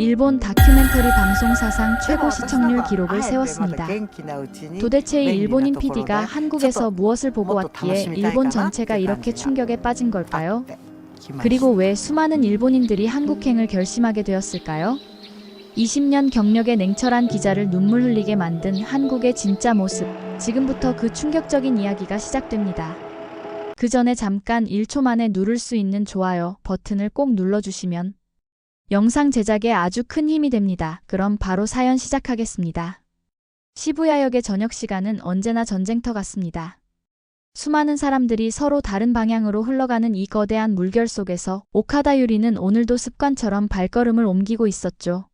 일본 다큐멘터리 방송 사상 최고 시청률 기록을 세웠습니다. 도대체 이 일본인 PD가 한국에서 무엇을 보고 왔기에 일본 전체가 이렇게 충격에 빠진 걸까요? 그리고 왜 수많은 일본인들이 한국행을 결심하게 되었을까요? 20년 경력의 냉철한 기자를 눈물 흘리게 만든 한국의 진짜 모습. 지금부터 그 충격적인 이야기가 시작됩니다. 그 전에 잠깐 1초 만에 누를 수 있는 좋아요 버튼을 꼭 눌러주시면 영상 제작에 아주 큰 힘이 됩니다. 그럼 바로 사연 시작하겠습니다. 시부야역의 저녁 시간은 언제나 전쟁터 같습니다. 수많은 사람들이 서로 다른 방향으로 흘러가는 이 거대한 물결 속에서 오카다 유리는 오늘도 습관처럼 발걸음을 옮기고 있었죠.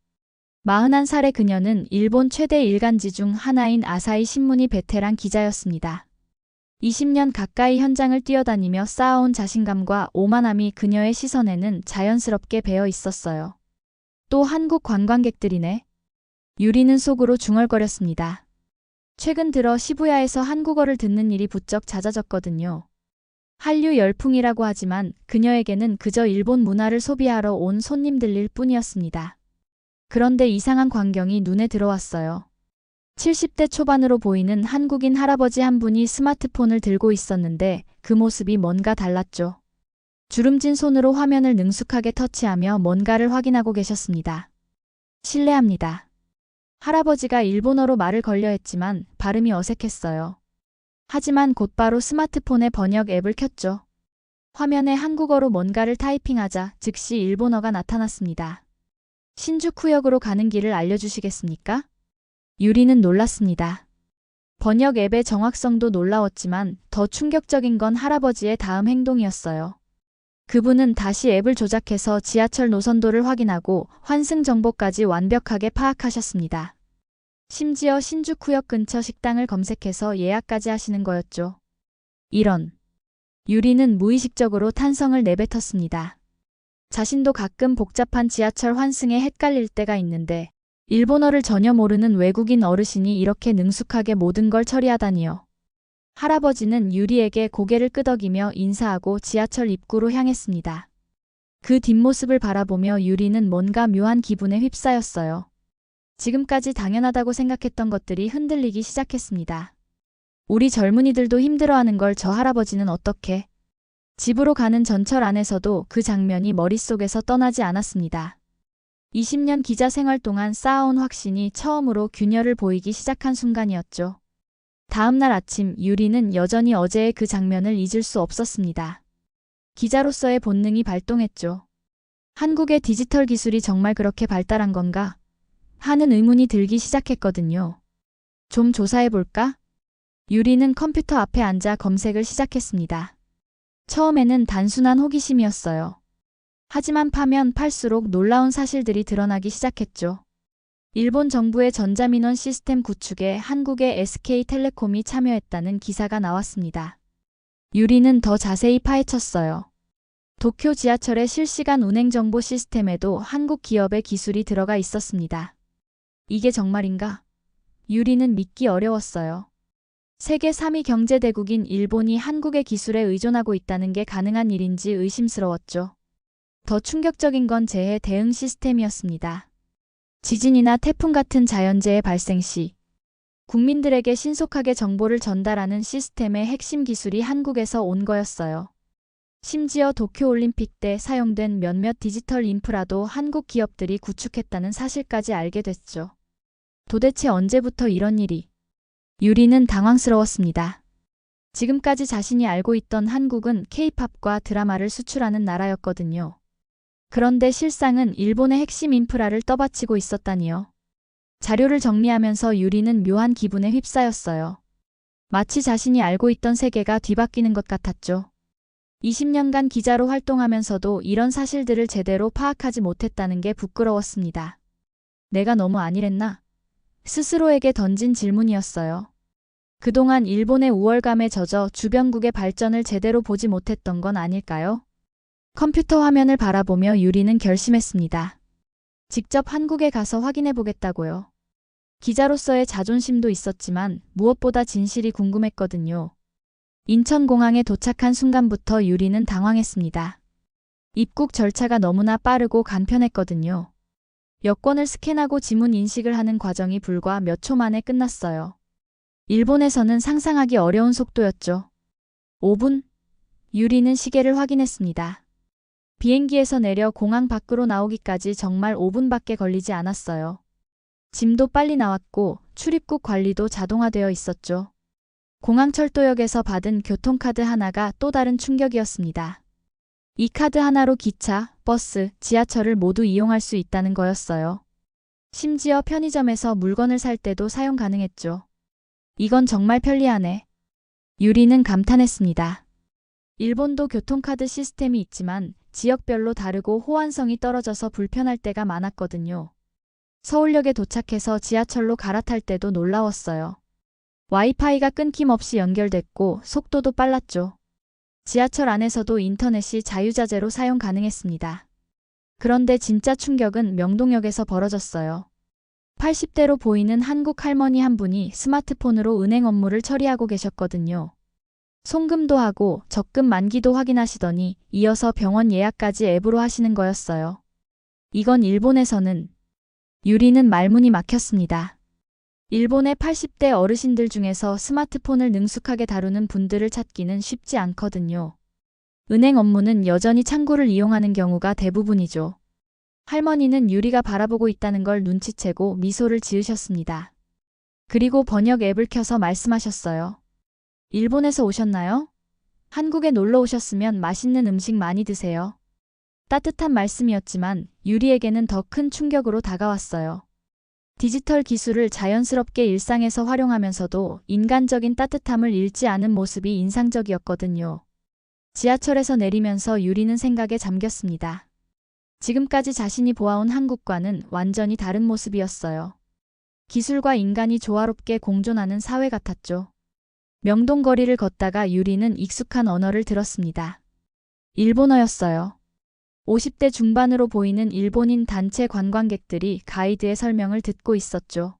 41살의 그녀는 일본 최대 일간지 중 하나인 아사히 신문이 베테랑 기자였습니다. 20년 가까이 현장을 뛰어다니며 쌓아온 자신감과 오만함이 그녀의 시선에는 자연스럽게 배어 있었어요. 또 한국 관광객들이네. 유리는 속으로 중얼거렸습니다. 최근 들어 시부야에서 한국어를 듣는 일이 부쩍 잦아졌거든요. 한류 열풍이라고 하지만 그녀에게는 그저 일본 문화를 소비하러 온 손님들일 뿐이었습니다. 그런데 이상한 광경이 눈에 들어왔어요. 70대 초반으로 보이는 한국인 할아버지 한 분이 스마트폰을 들고 있었는데 그 모습이 뭔가 달랐죠. 주름진 손으로 화면을 능숙하게 터치하며 뭔가를 확인하고 계셨습니다. 실례합니다. 할아버지가 일본어로 말을 걸려 했지만 발음이 어색했어요. 하지만 곧바로 스마트폰의 번역 앱을 켰죠. 화면에 한국어로 뭔가를 타이핑하자 즉시 일본어가 나타났습니다. 신주쿠역으로 가는 길을 알려주시겠습니까? 유리는 놀랐습니다. 번역 앱의 정확성도 놀라웠지만 더 충격적인 건 할아버지의 다음 행동이었어요. 그분은 다시 앱을 조작해서 지하철 노선도를 확인하고 환승 정보까지 완벽하게 파악하셨습니다. 심지어 신주쿠역 근처 식당을 검색해서 예약까지 하시는 거였죠. 이런. 유리는 무의식적으로 탄성을 내뱉었습니다. 자신도 가끔 복잡한 지하철 환승에 헷갈릴 때가 있는데 일본어를 전혀 모르는 외국인 어르신이 이렇게 능숙하게 모든 걸 처리하다니요. 할아버지는 유리에게 고개를 끄덕이며 인사하고 지하철 입구로 향했습니다. 그 뒷모습을 바라보며 유리는 뭔가 묘한 기분에 휩싸였어요. 지금까지 당연하다고 생각했던 것들이 흔들리기 시작했습니다. 우리 젊은이들도 힘들어하는 걸 저 할아버지는 어떻게? 집으로 가는 전철 안에서도 그 장면이 머릿속에서 떠나지 않았습니다. 20년 기자 생활 동안 쌓아온 확신이 처음으로 균열을 보이기 시작한 순간이었죠. 다음 날 아침 유리는 여전히 어제의 그 장면을 잊을 수 없었습니다. 기자로서의 본능이 발동했죠. 한국의 디지털 기술이 정말 그렇게 발달한 건가? 하는 의문이 들기 시작했거든요. 좀 조사해볼까? 유리는 컴퓨터 앞에 앉아 검색을 시작했습니다. 처음에는 단순한 호기심이었어요. 하지만 파면 팔수록 놀라운 사실들이 드러나기 시작했죠. 일본 정부의 전자민원 시스템 구축에 한국의 SK텔레콤이 참여했다는 기사가 나왔습니다. 유리는 더 자세히 파헤쳤어요. 도쿄 지하철의 실시간 운행 정보 시스템에도 한국 기업의 기술이 들어가 있었습니다. 이게 정말인가? 유리는 믿기 어려웠어요. 세계 3위 경제대국인 일본이 한국의 기술에 의존하고 있다는 게 가능한 일인지 의심스러웠죠. 더 충격적인 건 재해 대응 시스템이었습니다. 지진이나 태풍 같은 자연재해 발생 시 국민들에게 신속하게 정보를 전달하는 시스템의 핵심 기술이 한국에서 온 거였어요. 심지어 도쿄올림픽 때 사용된 몇몇 디지털 인프라도 한국 기업들이 구축했다는 사실까지 알게 됐죠. 도대체 언제부터 이런 일이? 유리는 당황스러웠습니다. 지금까지 자신이 알고 있던 한국은 케이팝과 드라마를 수출하는 나라였거든요. 그런데 실상은 일본의 핵심 인프라를 떠받치고 있었다니요. 자료를 정리하면서 유리는 묘한 기분에 휩싸였어요. 마치 자신이 알고 있던 세계가 뒤바뀌는 것 같았죠. 20년간 기자로 활동하면서도 이런 사실들을 제대로 파악하지 못했다는 게 부끄러웠습니다. 내가 너무 안일했나? 스스로에게 던진 질문이었어요. 그동안 일본의 우월감에 젖어 주변국의 발전을 제대로 보지 못했던 건 아닐까요? 컴퓨터 화면을 바라보며 유리는 결심했습니다. 직접 한국에 가서 확인해 보겠다고요. 기자로서의 자존심도 있었지만 무엇보다 진실이 궁금했거든요. 인천공항에 도착한 순간부터 유리는 당황했습니다. 입국 절차가 너무나 빠르고 간편했거든요. 여권을 스캔하고 지문 인식을 하는 과정이 불과 몇 초 만에 끝났어요. 일본에서는 상상하기 어려운 속도였죠. 5분? 유리는 시계를 확인했습니다. 비행기에서 내려 공항 밖으로 나오기까지 정말 5분밖에 걸리지 않았어요. 짐도 빨리 나왔고 출입국 관리도 자동화되어 있었죠. 공항철도역에서 받은 교통카드 하나가 또 다른 충격이었습니다. 이 카드 하나로 기차, 버스, 지하철을 모두 이용할 수 있다는 거였어요. 심지어 편의점에서 물건을 살 때도 사용 가능했죠. 이건 정말 편리하네. 유리는 감탄했습니다. 일본도 교통카드 시스템이 있지만 지역별로 다르고 호환성이 떨어져서 불편할 때가 많았거든요. 서울역에 도착해서 지하철로 갈아탈 때도 놀라웠어요. 와이파이가 끊김없이 연결됐고 속도도 빨랐죠. 지하철 안에서도 인터넷이 자유자재로 사용 가능했습니다. 그런데 진짜 충격은 명동역에서 벌어졌어요. 80대로 보이는 한국 할머니 한 분이 스마트폰으로 은행 업무를 처리하고 계셨거든요. 송금도 하고 적금 만기도 확인하시더니 이어서 병원 예약까지 앱으로 하시는 거였어요. 이건 일본에서는 유리는 말문이 막혔습니다. 일본의 80대 어르신들 중에서 스마트폰을 능숙하게 다루는 분들을 찾기는 쉽지 않거든요. 은행 업무는 여전히 창구를 이용하는 경우가 대부분이죠. 할머니는 유리가 바라보고 있다는 걸 눈치채고 미소를 지으셨습니다. 그리고 번역 앱을 켜서 말씀하셨어요. 일본에서 오셨나요? 한국에 놀러 오셨으면 맛있는 음식 많이 드세요. 따뜻한 말씀이었지만 유리에게는 더 큰 충격으로 다가왔어요. 디지털 기술을 자연스럽게 일상에서 활용하면서도 인간적인 따뜻함을 잃지 않은 모습이 인상적이었거든요. 지하철에서 내리면서 유리는 생각에 잠겼습니다. 지금까지 자신이 보아온 한국과는 완전히 다른 모습이었어요. 기술과 인간이 조화롭게 공존하는 사회 같았죠. 명동 거리를 걷다가 유리는 익숙한 언어를 들었습니다. 일본어였어요. 50대 중반으로 보이는 일본인 단체 관광객들이 가이드의 설명을 듣고 있었죠.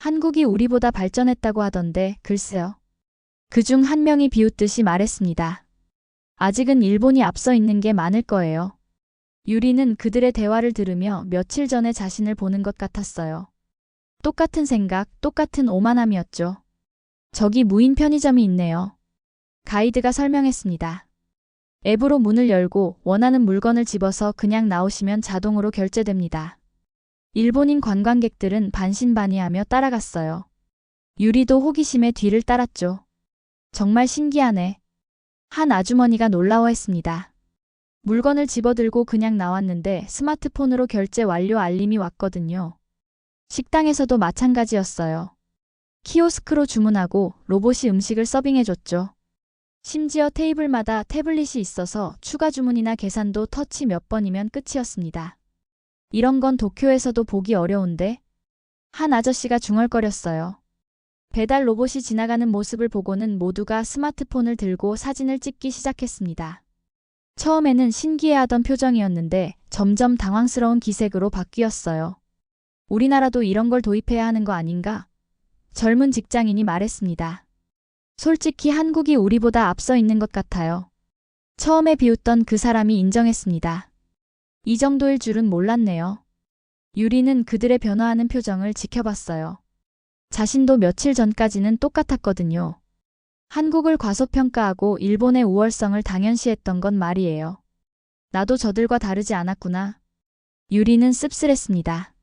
한국이 우리보다 발전했다고 하던데 글쎄요. 그중 한 명이 비웃듯이 말했습니다. 아직은 일본이 앞서 있는 게 많을 거예요. 유리는 그들의 대화를 들으며 며칠 전에 자신을 보는 것 같았어요. 똑같은 생각, 똑같은 오만함이었죠. 저기 무인 편의점이 있네요. 가이드가 설명했습니다. 앱으로 문을 열고 원하는 물건을 집어서 그냥 나오시면 자동으로 결제됩니다. 일본인 관광객들은 반신반의하며 따라갔어요. 유리도 호기심에 뒤를 따랐죠. 정말 신기하네. 한 아주머니가 놀라워했습니다. 물건을 집어들고 그냥 나왔는데 스마트폰으로 결제 완료 알림이 왔거든요. 식당에서도 마찬가지였어요. 키오스크로 주문하고 로봇이 음식을 서빙해줬죠. 심지어 테이블마다 태블릿이 있어서 추가 주문이나 계산도 터치 몇 번이면 끝이었습니다. 이런 건 도쿄에서도 보기 어려운데? 한 아저씨가 중얼거렸어요. 배달 로봇이 지나가는 모습을 보고는 모두가 스마트폰을 들고 사진을 찍기 시작했습니다. 처음에는 신기해하던 표정이었는데 점점 당황스러운 기색으로 바뀌었어요. 우리나라도 이런 걸 도입해야 하는 거 아닌가? 젊은 직장인이 말했습니다. 솔직히 한국이 우리보다 앞서 있는 것 같아요. 처음에 비웃던 그 사람이 인정했습니다. 이 정도일 줄은 몰랐네요. 유리는 그들의 변화하는 표정을 지켜봤어요. 자신도 며칠 전까지는 똑같았거든요. 한국을 과소평가하고 일본의 우월성을 당연시했던 건 말이에요. 나도 저들과 다르지 않았구나. 유리는 씁쓸했습니다.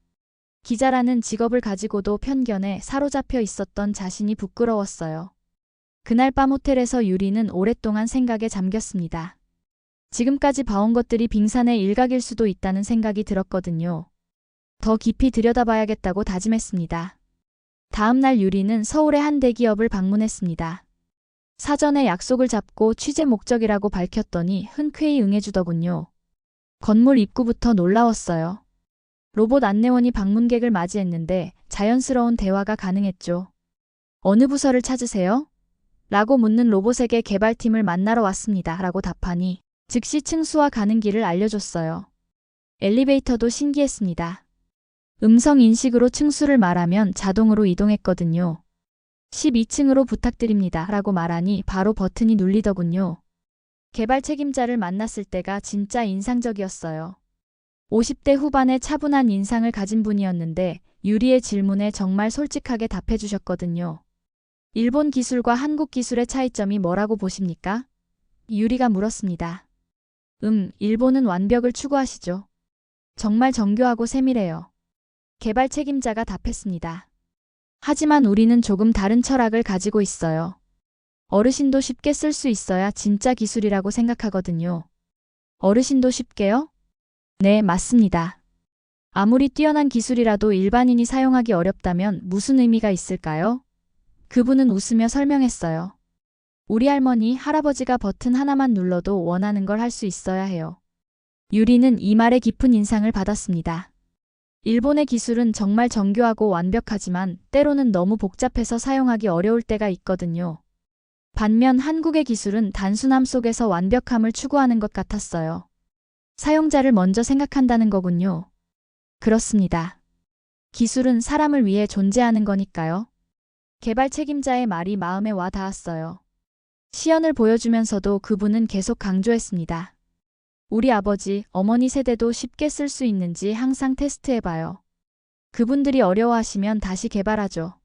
기자라는 직업을 가지고도 편견에 사로잡혀 있었던 자신이 부끄러웠어요. 그날 밤 호텔에서 유리는 오랫동안 생각에 잠겼습니다. 지금까지 봐온 것들이 빙산의 일각일 수도 있다는 생각이 들었거든요. 더 깊이 들여다봐야겠다고 다짐했습니다. 다음 날 유리는 서울의 한 대기업을 방문했습니다. 사전에 약속을 잡고 취재 목적이라고 밝혔더니 흔쾌히 응해주더군요. 건물 입구부터 놀라웠어요. 로봇 안내원이 방문객을 맞이했는데 자연스러운 대화가 가능했죠. 어느 부서를 찾으세요? 라고 묻는 로봇에게 개발팀을 만나러 왔습니다. 라고 답하니 즉시 층수와 가는 길을 알려줬어요. 엘리베이터도 신기했습니다. 음성 인식으로 층수를 말하면 자동으로 이동했거든요. 12층으로 부탁드립니다. 라고 말하니 바로 버튼이 눌리더군요. 개발 책임자를 만났을 때가 진짜 인상적이었어요. 50대 후반의 차분한 인상을 가진 분이었는데 유리의 질문에 정말 솔직하게 답해 주셨거든요. 일본 기술과 한국 기술의 차이점이 뭐라고 보십니까? 유리가 물었습니다. 음, 일본은 완벽을 추구하시죠. 정말 정교하고 세밀해요. 개발 책임자가 답했습니다. 하지만 우리는 조금 다른 철학을 가지고 있어요. 어르신도 쉽게 쓸 수 있어야 진짜 기술이라고 생각하거든요. 어르신도 쉽게요? 네, 맞습니다. 아무리 뛰어난 기술이라도 일반인이 사용하기 어렵다면 무슨 의미가 있을까요? 그분은 웃으며 설명했어요. 우리 할머니, 할아버지가 버튼 하나만 눌러도 원하는 걸 할 수 있어야 해요. 유리는 이 말에 깊은 인상을 받았습니다. 일본의 기술은 정말 정교하고 완벽하지만 때로는 너무 복잡해서 사용하기 어려울 때가 있거든요. 반면 한국의 기술은 단순함 속에서 완벽함을 추구하는 것 같았어요. 사용자를 먼저 생각한다는 거군요. 그렇습니다. 기술은 사람을 위해 존재하는 거니까요. 개발 책임자의 말이 마음에 와 닿았어요. 시연을 보여주면서도 그분은 계속 강조했습니다. 우리 아버지, 어머니 세대도 쉽게 쓸 수 있는지 항상 테스트해봐요. 그분들이 어려워하시면 다시 개발하죠.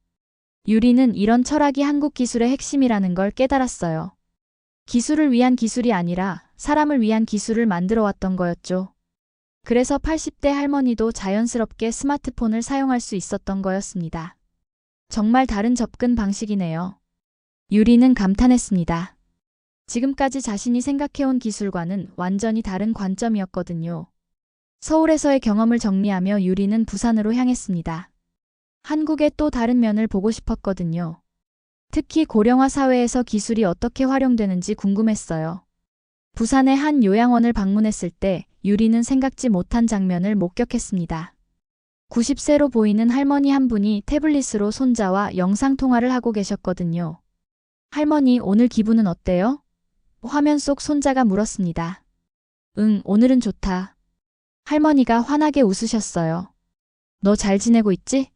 유리는 이런 철학이 한국 기술의 핵심이라는 걸 깨달았어요. 기술을 위한 기술이 아니라 사람을 위한 기술을 만들어 왔던 거였죠. 그래서 80대 할머니도 자연스럽게 스마트폰을 사용할 수 있었던 거였습니다. 정말 다른 접근 방식이네요. 유리는 감탄했습니다. 지금까지 자신이 생각해온 기술과는 완전히 다른 관점이었거든요. 서울에서의 경험을 정리하며 유리는 부산으로 향했습니다. 한국의 또 다른 면을 보고 싶었거든요. 특히 고령화 사회에서 기술이 어떻게 활용되는지 궁금했어요. 부산의 한 요양원을 방문했을 때 유리는 생각지 못한 장면을 목격했습니다. 90세로 보이는 할머니 한 분이 태블릿으로 손자와 영상통화를 하고 계셨거든요. 할머니, 오늘 기분은 어때요? 화면 속 손자가 물었습니다. 응, 오늘은 좋다. 할머니가 환하게 웃으셨어요. 너 잘 지내고 있지?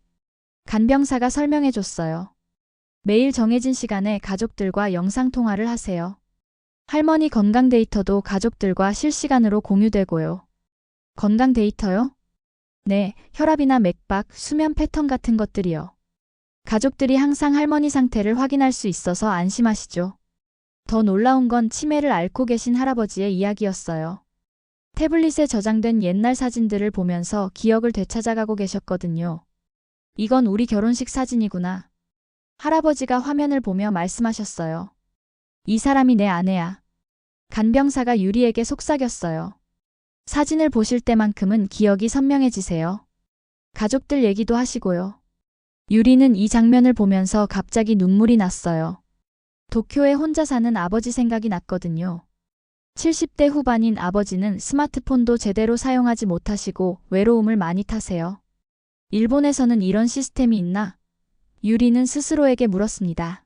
간병사가 설명해 줬어요. 매일 정해진 시간에 가족들과 영상통화를 하세요. 할머니 건강 데이터도 가족들과 실시간으로 공유되고요. 건강 데이터요? 네, 혈압이나 맥박, 수면 패턴 같은 것들이요. 가족들이 항상 할머니 상태를 확인할 수 있어서 안심하시죠. 더 놀라운 건 치매를 앓고 계신 할아버지의 이야기였어요. 태블릿에 저장된 옛날 사진들을 보면서 기억을 되찾아가고 계셨거든요. 이건 우리 결혼식 사진이구나. 할아버지가 화면을 보며 말씀하셨어요. 이 사람이 내 아내야. 간병사가 유리에게 속삭였어요. 사진을 보실 때만큼은 기억이 선명해지세요. 가족들 얘기도 하시고요. 유리는 이 장면을 보면서 갑자기 눈물이 났어요. 도쿄에 혼자 사는 아버지 생각이 났거든요. 70대 후반인 아버지는 스마트폰도 제대로 사용하지 못하시고 외로움을 많이 타세요. 일본에서는 이런 시스템이 있나? 유리는 스스로에게 물었습니다.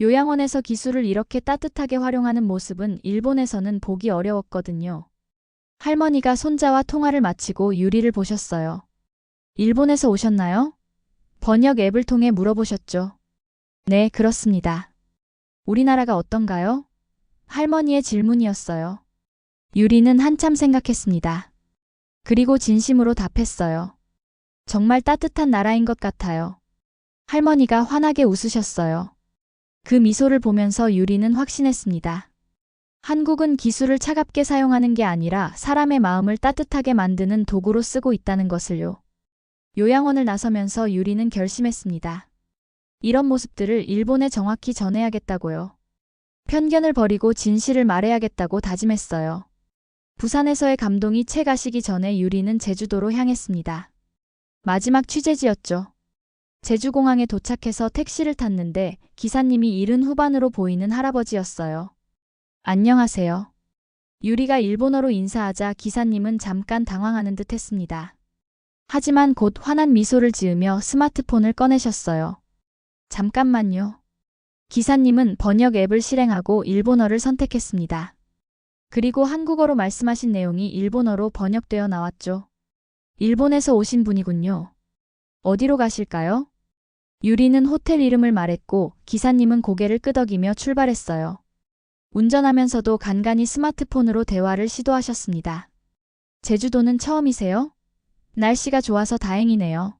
요양원에서 기술을 이렇게 따뜻하게 활용하는 모습은 일본에서는 보기 어려웠거든요. 할머니가 손자와 통화를 마치고 유리를 보셨어요. 일본에서 오셨나요? 번역 앱을 통해 물어보셨죠. 네, 그렇습니다. 우리나라가 어떤가요? 할머니의 질문이었어요. 유리는 한참 생각했습니다. 그리고 진심으로 답했어요. 정말 따뜻한 나라인 것 같아요. 할머니가 환하게 웃으셨어요. 그 미소를 보면서 유리는 확신했습니다. 한국은 기술을 차갑게 사용하는 게 아니라 사람의 마음을 따뜻하게 만드는 도구로 쓰고 있다는 것을요. 요양원을 나서면서 유리는 결심했습니다. 이런 모습들을 일본에 정확히 전해야겠다고요. 편견을 버리고 진실을 말해야겠다고 다짐했어요. 부산에서의 감동이 채 가시기 전에 유리는 제주도로 향했습니다. 마지막 취재지였죠. 제주공항에 도착해서 택시를 탔는데 기사님이 이른 후반으로 보이는 할아버지였어요. 안녕하세요. 유리가 일본어로 인사하자 기사님은 잠깐 당황하는 듯 했습니다. 하지만 곧 환한 미소를 지으며 스마트폰을 꺼내셨어요. 잠깐만요. 기사님은 번역 앱을 실행하고 일본어를 선택했습니다. 그리고 한국어로 말씀하신 내용이 일본어로 번역되어 나왔죠. 일본에서 오신 분이군요. 어디로 가실까요? 유리는 호텔 이름을 말했고 기사님은 고개를 끄덕이며 출발했어요. 운전하면서도 간간히 스마트폰으로 대화를 시도하셨습니다. 제주도는 처음이세요? 날씨가 좋아서 다행이네요.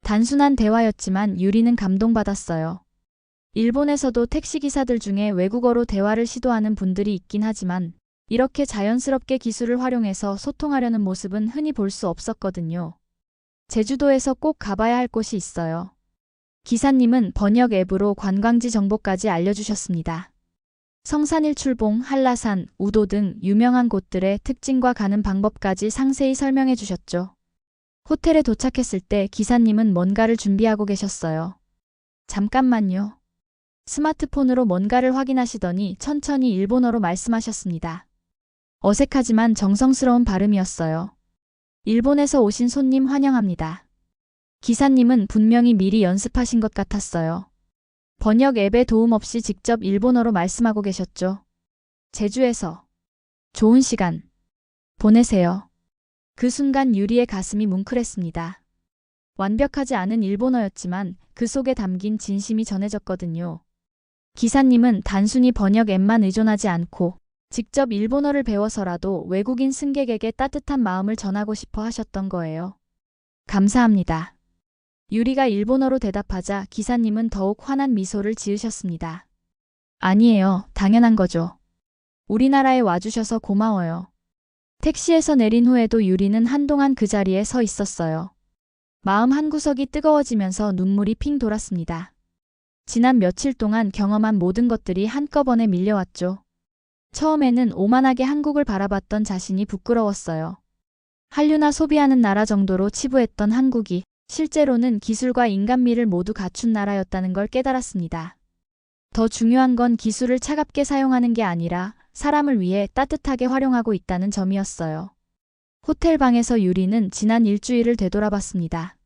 단순한 대화였지만 유리는 감동받았어요. 일본에서도 택시기사들 중에 외국어로 대화를 시도하는 분들이 있긴 하지만 이렇게 자연스럽게 기술을 활용해서 소통하려는 모습은 흔히 볼 수 없었거든요. 제주도에서 꼭 가봐야 할 곳이 있어요. 기사님은 번역 앱으로 관광지 정보까지 알려주셨습니다. 성산일 출봉, 한라산, 우도 등 유명한 곳들의 특징과 가는 방법까지 상세히 설명해 주셨죠. 호텔에 도착했을 때 기사님은 뭔가를 준비하고 계셨어요. 잠깐만요. 스마트폰으로 뭔가를 확인하시더니 천천히 일본어로 말씀하셨습니다. 어색하지만 정성스러운 발음이었어요. 일본에서 오신 손님 환영합니다. 기사님은 분명히 미리 연습하신 것 같았어요. 번역 앱의 도움 없이 직접 일본어로 말씀하고 계셨죠. 제주에서 좋은 시간 보내세요. 그 순간 유리의 가슴이 뭉클했습니다. 완벽하지 않은 일본어였지만 그 속에 담긴 진심이 전해졌거든요. 기사님은 단순히 번역 앱만 의존하지 않고 직접 일본어를 배워서라도 외국인 승객에게 따뜻한 마음을 전하고 싶어 하셨던 거예요. 감사합니다. 유리가 일본어로 대답하자 기사님은 더욱 환한 미소를 지으셨습니다. 아니에요. 당연한 거죠. 우리나라에 와주셔서 고마워요. 택시에서 내린 후에도 유리는 한동안 그 자리에 서 있었어요. 마음 한구석이 뜨거워지면서 눈물이 핑 돌았습니다. 지난 며칠 동안 경험한 모든 것들이 한꺼번에 밀려왔죠. 처음에는 오만하게 한국을 바라봤던 자신이 부끄러웠어요. 한류나 소비하는 나라 정도로 치부했던 한국이 실제로는 기술과 인간미를 모두 갖춘 나라였다는 걸 깨달았습니다. 더 중요한 건 기술을 차갑게 사용하는 게 아니라 사람을 위해 따뜻하게 활용하고 있다는 점이었어요. 호텔 방에서 유리는 지난 일주일을 되돌아봤습니다.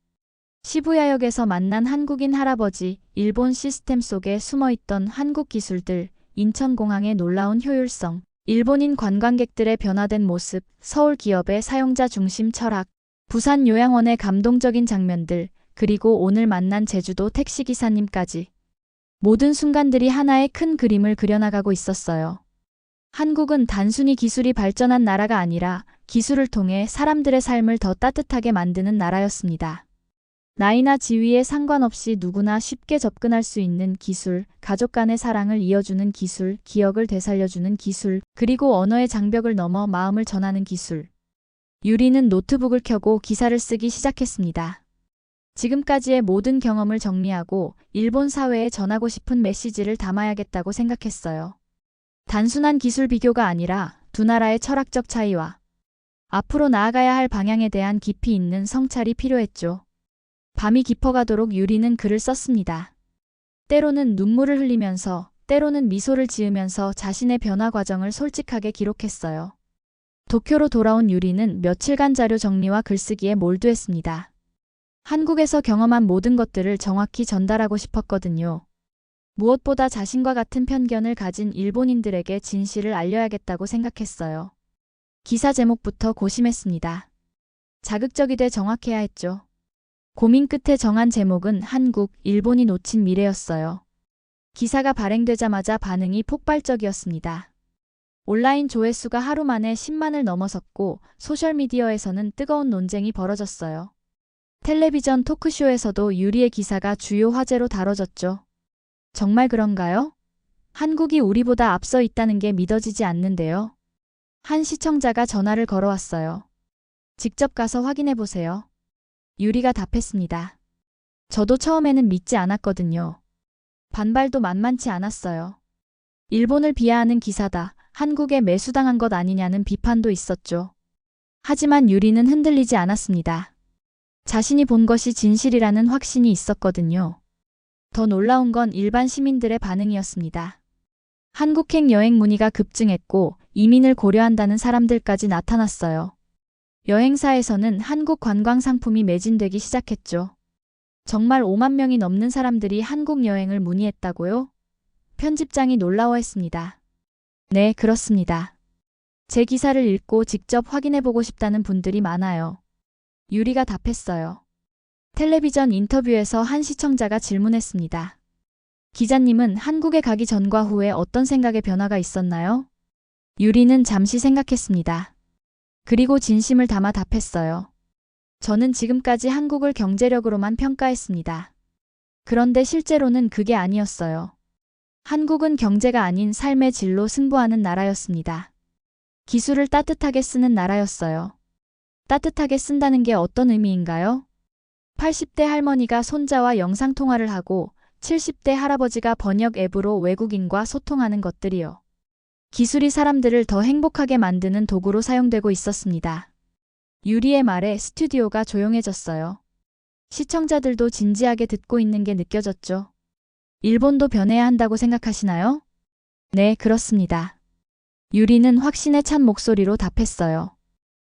시부야역에서 만난 한국인 할아버지, 일본 시스템 속에 숨어있던 한국 기술들, 인천공항의 놀라운 효율성, 일본인 관광객들의 변화된 모습, 서울 기업의 사용자 중심 철학, 부산 요양원의 감동적인 장면들, 그리고 오늘 만난 제주도 택시기사님까지. 모든 순간들이 하나의 큰 그림을 그려나가고 있었어요. 한국은 단순히 기술이 발전한 나라가 아니라 기술을 통해 사람들의 삶을 더 따뜻하게 만드는 나라였습니다. 나이나 지위에 상관없이 누구나 쉽게 접근할 수 있는 기술, 가족 간의 사랑을 이어주는 기술, 기억을 되살려주는 기술, 그리고 언어의 장벽을 넘어 마음을 전하는 기술. 유리는 노트북을 켜고 기사를 쓰기 시작했습니다. 지금까지의 모든 경험을 정리하고 일본 사회에 전하고 싶은 메시지를 담아야겠다고 생각했어요. 단순한 기술 비교가 아니라 두 나라의 철학적 차이와 앞으로 나아가야 할 방향에 대한 깊이 있는 성찰이 필요했죠. 밤이 깊어가도록 유리는 글을 썼습니다. 때로는 눈물을 흘리면서, 때로는 미소를 지으면서 자신의 변화 과정을 솔직하게 기록했어요. 도쿄로 돌아온 유리는 며칠간 자료 정리와 글쓰기에 몰두했습니다. 한국에서 경험한 모든 것들을 정확히 전달하고 싶었거든요. 무엇보다 자신과 같은 편견을 가진 일본인들에게 진실을 알려야겠다고 생각했어요. 기사 제목부터 고심했습니다. 자극적이되 정확해야 했죠. 고민 끝에 정한 제목은 한국, 일본이 놓친 미래였어요. 기사가 발행되자마자 반응이 폭발적이었습니다. 온라인 조회수가 하루 만에 10만을 넘어섰고 소셜미디어에서는 뜨거운 논쟁이 벌어졌어요. 텔레비전 토크쇼에서도 유리의 기사가 주요 화제로 다뤄졌죠. 정말 그런가요? 한국이 우리보다 앞서 있다는 게 믿어지지 않는데요. 한 시청자가 전화를 걸어왔어요. 직접 가서 확인해 보세요. 유리가 답했습니다. 저도 처음에는 믿지 않았거든요. 반발도 만만치 않았어요. 일본을 비하하는 기사다. 한국에 매수당한 것 아니냐는 비판도 있었죠. 하지만 유리는 흔들리지 않았습니다. 자신이 본 것이 진실이라는 확신이 있었거든요. 더 놀라운 건 일반 시민들의 반응이었습니다. 한국행 여행 문의가 급증했고 이민을 고려한다는 사람들까지 나타났어요. 여행사에서는 한국 관광 상품이 매진되기 시작했죠. 정말 5만 명이 넘는 사람들이 한국 여행을 문의했다고요? 편집장이 놀라워했습니다. 네, 그렇습니다. 제 기사를 읽고 직접 확인해보고 싶다는 분들이 많아요. 유리가 답했어요. 텔레비전 인터뷰에서 한 시청자가 질문했습니다. 기자님은 한국에 가기 전과 후에 어떤 생각의 변화가 있었나요? 유리는 잠시 생각했습니다. 그리고 진심을 담아 답했어요. 저는 지금까지 한국을 경제력으로만 평가했습니다. 그런데 실제로는 그게 아니었어요. 한국은 경제가 아닌 삶의 질로 승부하는 나라였습니다. 기술을 따뜻하게 쓰는 나라였어요. 따뜻하게 쓴다는 게 어떤 의미인가요? 80대 할머니가 손자와 영상통화를 하고 70대 할아버지가 번역 앱으로 외국인과 소통하는 것들이요. 기술이 사람들을 더 행복하게 만드는 도구로 사용되고 있었습니다. 유리의 말에 스튜디오가 조용해졌어요. 시청자들도 진지하게 듣고 있는 게 느껴졌죠. 일본도 변해야 한다고 생각하시나요? 네, 그렇습니다. 유리는 확신에 찬 목소리로 답했어요.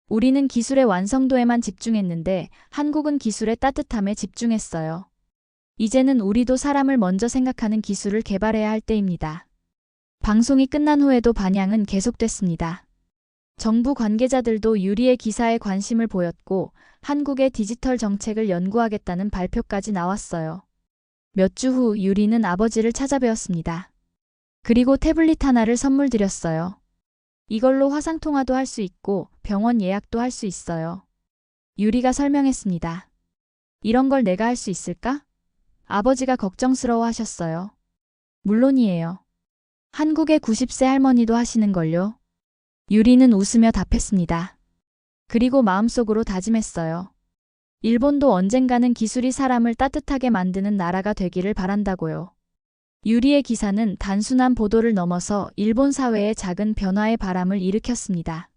우리는 기술의 완성도에만 집중했는데 한국은 기술의 따뜻함에 집중했어요. 이제는 우리도 사람을 먼저 생각하는 기술을 개발해야 할 때입니다. 방송이 끝난 후에도 반향은 계속됐습니다. 정부 관계자들도 유리의 기사에 관심을 보였고 한국의 디지털 정책을 연구하겠다는 발표까지 나왔어요. 몇 주 후 유리는 아버지를 찾아뵈었습니다. 그리고 태블릿 하나를 선물 드렸어요. 이걸로 화상통화도 할 수 있고 병원 예약도 할 수 있어요. 유리가 설명했습니다. 이런 걸 내가 할 수 있을까? 아버지가 걱정스러워 하셨어요. 물론이에요. 한국의 90세 할머니도 하시는걸요. 유리는 웃으며 답했습니다. 그리고 마음속으로 다짐했어요. 일본도 언젠가는 기술이 사람을 따뜻하게 만드는 나라가 되기를 바란다고요. 유리의 기사는 단순한 보도를 넘어서 일본 사회의 작은 변화의 바람을 일으켰습니다.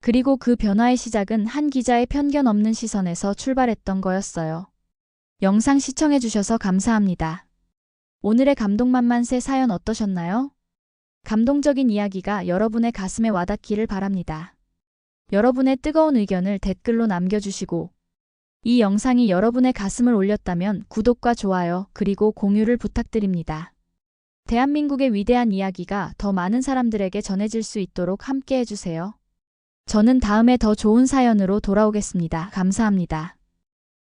그리고 그 변화의 시작은 한 기자의 편견 없는 시선에서 출발했던 거였어요. 영상 시청해주셔서 감사합니다. 오늘의 감동만만세 사연 어떠셨나요? 감동적인 이야기가 여러분의 가슴에 와닿기를 바랍니다. 여러분의 뜨거운 의견을 댓글로 남겨주시고, 이 영상이 여러분의 가슴을 올렸다면 구독과 좋아요, 그리고 공유를 부탁드립니다. 대한민국의 위대한 이야기가 더 많은 사람들에게 전해질 수 있도록 함께 해주세요. 저는 다음에 더 좋은 사연으로 돌아오겠습니다. 감사합니다.